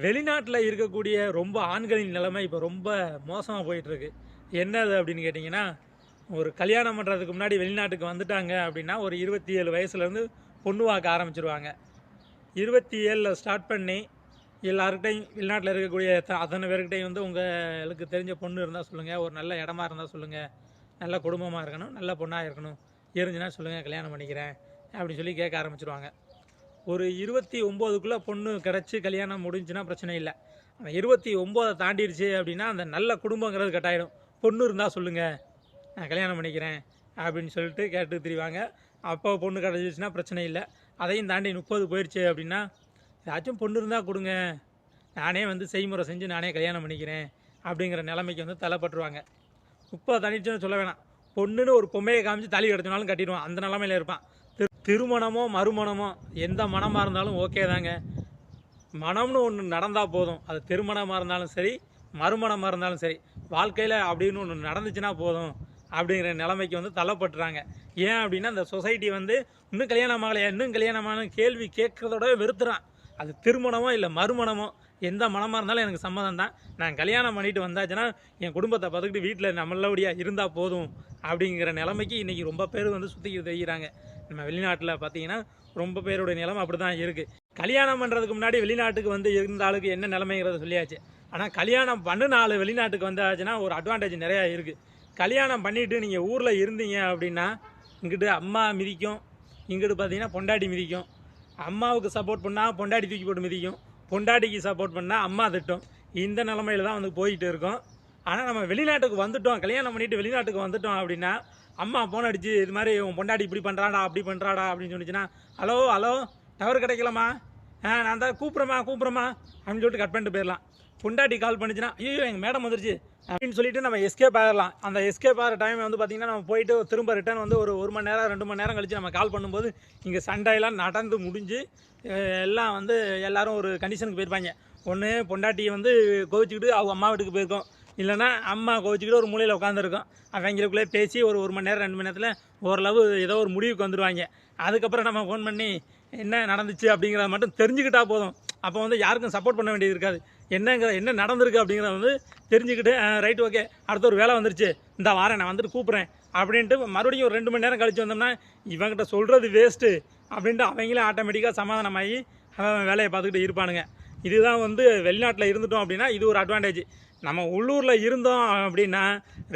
வெளிநாட்டில் இருக்கக்கூடிய ரொம்ப ஆண்களின் நிலைமை இப்போ ரொம்ப மோசமாக போயிட்டுருக்கு. என்னது அப்படின்னு கேட்டிங்கன்னா ஒரு கல்யாணம் பண்ணுறதுக்கு முன்னாடி வெளிநாட்டுக்கு வந்துட்டாங்க அப்படின்னா ஒரு இருபத்தி ஏழு வயசுலேருந்து பொண்ணு வாக்க ஆரம்பிச்சிருவாங்க. இருபத்தி ஏழில் ஸ்டார்ட் பண்ணி எல்லாருக்கிட்டையும் வெளிநாட்டில் இருக்கக்கூடிய த- அத்தனை பேர்கிட்டையும் வந்து உங்களுக்கு தெரிஞ்ச பொண்ணு இருந்தால் சொல்லுங்கள் ஒரு நல்ல இடமா இருந்தால் சொல்லுங்கள் நல்ல குடும்பமாக இருக்கணும் நல்ல பொண்ணாக இருக்கணும் இருந்துச்சுன்னா சொல்லுங்கள் கல்யாணம் பண்ணிக்கிறேன் அப்படின்னு சொல்லி கேட்க ஆரம்பிச்சிருவாங்க. ஒரு இருபத்தி ஒம்போதுக்குள்ளே பொண்ணு கிடச்சி கல்யாணம் முடிஞ்சுன்னா பிரச்சனை இல்லை. அவன் இருபத்தி ஒம்போதை தாண்டிடுச்சு அப்படின்னா அந்த நல்ல குடும்பங்கிறது கட்டாயிடும். பொண்ணு இருந்தால் சொல்லுங்கள் நான் கல்யாணம் பண்ணிக்கிறேன் அப்படின்னு சொல்லிட்டு கேட்டு திரிவாங்க. அப்போ பொண்ணு கிடச்சிச்சுன்னா பிரச்சனை இல்லை. அதையும் தாண்டி முப்பது போயிடுச்சு அப்படின்னா ஏதாச்சும் பொண்ணு இருந்தால் கொடுங்க. நானே வந்து செய்முறை செஞ்சு நானே கல்யாணம் பண்ணிக்கிறேன் அப்படிங்கிற நிலைமைக்கு வந்து தலைப்பட்டுருவாங்க முப்பது தாண்டிடுச்சுன்னு சொல்ல வேணாம். பொண்ணுன்னு ஒரு பொம்மையை காமிச்சு தாலி கிடச்சினாலும் கட்டிடுவான். அந்த நிலமையில இருப்பான். திருமணமோ மறுமணமோ எந்த மனமாக இருந்தாலும் ஓகே தாங்க. மனம்னு ஒன்று நடந்தால் போதும். அது திருமணமாக இருந்தாலும் சரி மறுமணமாக இருந்தாலும் சரி. வாழ்க்கையில் அப்படின்னு ஒன்று நடந்துச்சுன்னா போதும் அப்படிங்கிற நிலைமைக்கு வந்து தள்ளப்பட்டுறாங்க. ஏன் அப்படின்னா இந்த சொசைட்டி வந்து இன்னும் கல்யாணம் ஆகலையா இன்னும் கல்யாணமான கேள்வி கேட்குறதோட வெறுத்துறான். அது திருமணமோ இல்லை மறுமணமோ எந்த மனமாக இருந்தாலும் எனக்கு சம்மதம் தான் நான் கல்யாணம் பண்ணிட்டு வந்தாச்சுன்னா என் குடும்பத்தை பார்த்துக்கிட்டு வீட்டில் நம்மளபடியாக இருந்தால் போதும். அப்படிங்கிற நிலைமைக்கு இன்றைக்கி ரொம்ப பேர் வந்து சுற்றிக்கிட்டு தெரிகிறாங்க நம்ம வெளிநாட்டில் பார்த்தீங்கன்னா ரொம்ப பேருடைய நிலைமை அப்படி தான் இருக்குது கல்யாணம் பண்ணுறதுக்கு முன்னாடி வெளிநாட்டுக்கு வந்து இருந்த ஆளுக்கு என்ன நிலைமைங்கிறத சொல்லியாச்சு. ஆனால் கல்யாணம் பண்ணின ஆள் வெளிநாட்டுக்கு வந்தாச்சுன்னா ஒரு அட்வான்டேஜ் நிறையா இருக்குது கல்யாணம் பண்ணிவிட்டு நீங்கள் ஊரில் இருந்தீங்க அப்படின்னா இங்கிட்டு அம்மா மிதிக்கும். இங்கிட்டு பார்த்தீங்கன்னா பொண்டாட்டி மிதிக்கும். அம்மாவுக்கு சப்போர்ட் பண்ணால் பொண்டாட்டி தூக்கி போட்டு மிதிக்கும். பொண்டாட்டிக்கு சப்போர்ட் பண்ணால் அம்மா திட்டம். இந்த நிலமையில தான் வந்து போயிட்டு இருக்கோம். ஆனால் நம்ம வெளிநாட்டுக்கு வந்துட்டோம் கல்யாணம் பண்ணிட்டு வெளிநாட்டுக்கு வந்துட்டோம் அப்படின்னா அம்மா ஃபோன் அடிச்சு இது மாதிரி உன் பொண்டாட்டி இப்படி பண்ணுறாடா அப்படி பண்ணுறாடா அப்படின்னு சொன்னிச்சுன்னா ஹலோ ஹலோ டவர் கிடைக்கலம்மா. ஆ நான் தான் கூப்பிட்றமா கூப்பிட்றமா அப்படின்னு சொல்லிட்டு கட் பண்ணிட்டு போயிடலாம். பொண்டாட்டி கால் பண்ணுச்சுன்னா ஐயோ எங்கள் மேடம் வந்துருச்சு அப்படின்னு சொல்லிட்டு நம்ம எஸ்கேப் ஆகிடலாம் அந்த எஸ்கேப் ஆகிற டைம் வந்து பார்த்திங்கன்னா நம்ம போயிட்டு திரும்ப ரிட்டர்ன் வந்து ஒரு ஒரு மணி நேரம் ரெண்டு மணி நேரம் கழிச்சு நம்ம கால் பண்ணும்போது இங்கே சண்டையெல்லாம் நடந்து முடிஞ்சு எல்லாம் வந்து எல்லோரும் ஒரு கண்டிஷனுக்கு போயிருப்பாங்க. ஒன்று பொண்டாட்டி வந்து கோவிச்சுக்கிட்டு அவங்க அம்மா வீட்டுக்கு போயிருக்கோம். இல்லைன்னா அம்மா கோச்சிக்கிட்டு ஒரு மூலையில் உட்காந்துருக்கோம் அவங்களுக்குள்ளே பேசி ஒரு ஒரு மணி நேரம் ரெண்டு மணி நேரத்தில் ஓரளவு ஏதோ ஒரு முடிவுக்கு வந்துடுவாங்க அதுக்கப்புறம் நம்ம ஃபோன் பண்ணி என்ன நடந்துச்சு? அப்படிங்கிறத மட்டும் தெரிஞ்சுக்கிட்டா போதும். அப்போ வந்து யாருக்கும் சப்போர்ட் பண்ண வேண்டியது இருக்காது. என்னங்கிற என்ன நடந்திருக்கு அப்படிங்கிறத வந்து தெரிஞ்சுக்கிட்டு ரைட் ஓகே அடுத்த ஒரு வேலை வந்துருச்சு. இந்த வாரேன் நான் வந்துட்டு கூப்பிட்றேன். அப்படின்ட்டு மறுபடியும் ஒரு ரெண்டு மணி நேரம் கழித்து வந்தோம்னா இவங்ககிட்ட சொல்கிறது வேஸ்ட்டு அப்படின்ட்டு அவங்களே ஆட்டோமேட்டிக்காக சமாதானமாகி அவன் வேலையை பார்த்துக்கிட்டு இருப்பானுங்க. இதுதான் வந்து வெளிநாட்டில் இருந்துட்டோம் அப்படின்னா இது ஒரு அட்வான்டேஜ் நம்ம உள்ளூரில் இருந்தோம் அப்படின்னா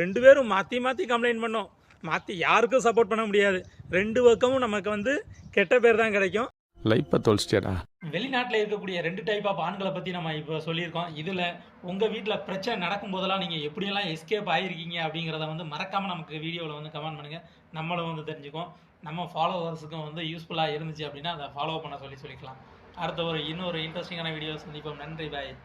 ரெண்டு பேரும் மாற்றி மாற்றி கம்ப்ளைண்ட் பண்ணோம். மாற்றி யாருக்கும் சப்போர்ட் பண்ண முடியாது. ரெண்டு பக்கமும் நமக்கு வந்து கெட்ட பேர் தான் கிடைக்கும். லைஃப்பை தொலைச்சிட்டியாடா? வெளிநாட்டில் இருக்கக்கூடிய ரெண்டு டைப் ஆஃப் ஆண்களை பற்றி நம்ம இப்போ சொல்லியிருக்கோம். இதில் உங்கள் வீட்டில் பிரச்சனை நடக்கும் போதெல்லாம் நீங்கள் எப்படியெல்லாம் எஸ்கேப் ஆகிருக்கீங்க அப்படிங்கிறத வந்து மறக்காமல் நமக்கு வீடியோவில் வந்து கமெண்ட் பண்ணுங்கள் நம்மளும் வந்து தெரிஞ்சுக்கோம் நம்ம ஃபாலோவர்ஸுக்கும் வந்து யூஸ்ஃபுல்லாக இருந்துச்சு அப்படின்னா அதை ஃபாலோ பண்ண சொல்லி சொல்லிக்கலாம். அடுத்த ஒரு இன்னொரு இன்ட்ரெஸ்டிங்கான வீடியோ சந்திப்போம். நன்றி பாய்